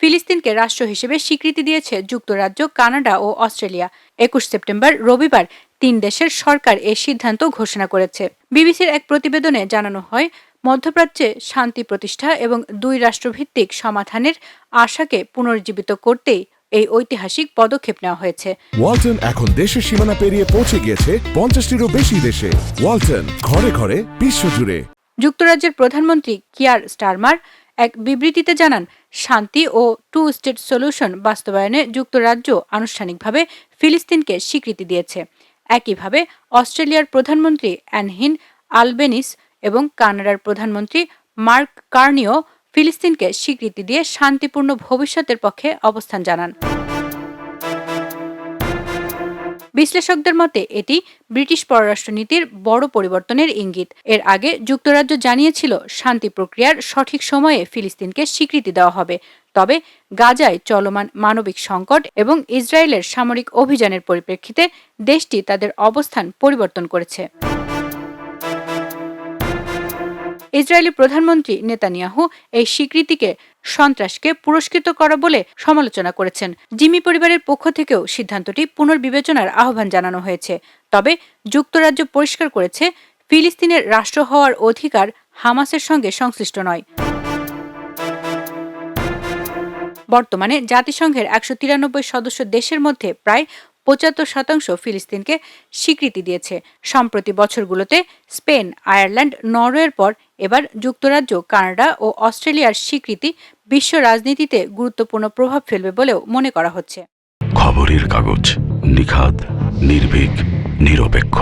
ফিলিস্তিনকে রাষ্ট্র হিসেবে স্বীকৃতি দিয়েছে যুক্তরাজ্য কানাডা ও অস্ট্রেলিয়া। একুশ সেপ্টেম্বর রবিবার তিন দেশের সরকার এই সিদ্ধান্ত ঘোষণা করেছে। বিবিসির এক প্রতিবেদনে জানানো হয় মধ্যপ্রাচ্যে শান্তি প্রতিষ্ঠা এবং দুই রাষ্ট্রভিত্তিক সমাধানের আশাকে পুনর্জীবিত করতেই এই ঐতিহাসিক পদক্ষেপ নেওয়া হয়েছে। ওয়ালটন এখন দেশের সীমানা পেরিয়ে পৌঁছে গিয়েছে পঞ্চাশটিরও বেশি দেশে। ওয়ালটন ঘরে ঘরে বিশ্বজুড়ে। যুক্তরাজ্যের প্রধানমন্ত্রী কিয়ার স্টারমার এক বিবৃতিতে জানান, শান্তি ও টু স্টেট সলিউশন বাস্তবায়নে যুক্তরাজ্য আনুষ্ঠানিকভাবে ফিলিস্তিনকে স্বীকৃতি দিয়েছে। একইভাবে, অস্ট্রেলিয়ার প্রধানমন্ত্রী অ্যানহিন আলবেনিস এবং কানাডার প্রধানমন্ত্রী মার্ক কার্নিও ফিলিস্তিনকে স্বীকৃতি দিয়ে শান্তিপূর্ণ ভবিষ্যতের পক্ষে অবস্থান জানান। বিশ্লেষকদের মতে, এটি ব্রিটিশ পররাষ্ট্রনীতির বড় পরিবর্তনের ইঙ্গিত। এর আগে যুক্তরাজ্য জানিয়েছিল, শান্তি প্রক্রিয়ার সঠিক সময়ে ফিলিস্তিনকে স্বীকৃতি দেওয়া হবে। তবে গাজায় চলমান মানবিক সংকট এবং ইসরায়েলের সামরিক অভিযানের পরিপ্রেক্ষিতে দেশটি তাদের অবস্থান পরিবর্তন করেছে। ইসরায়েলি প্রধানমন্ত্রী নেতানিয়াহু এই স্বীকৃতিকে সন্ত্রাসকে পুরস্কৃত করা বলে সমালোচনা করেছেন। জিমি পরিবারের পক্ষ থেকেও সিদ্ধান্তটি পুনর্বিবেচনার আহ্বান জানানো হয়েছে। তবে যুক্তরাজ্য পরিষ্কার করেছে, ফিলিস্তিনের রাষ্ট্র হওয়ার অধিকার হামাসের সঙ্গে সংশ্লিষ্ট নয়। বর্তমানে জাতিসংঘের একশো তিরানব্বই সদস্য দেশের মধ্যে প্রায় পঁচাত্তর শতাংশ ফিলিস্তিনকে স্বীকৃতি দিয়েছে। সম্প্রতি বছরগুলোতে স্পেন, আয়ারল্যান্ড, নরওয়ের পর এবার যুক্তরাজ্য, কানাডা ও অস্ট্রেলিয়ার স্বীকৃতি বিশ্ব রাজনীতিতে গুরুত্বপূর্ণ প্রভাব ফেলবে বলেও মনে করা হচ্ছে। খবরের কাগজ নিখাদ, নির্ভীক, নিরপেক্ষ।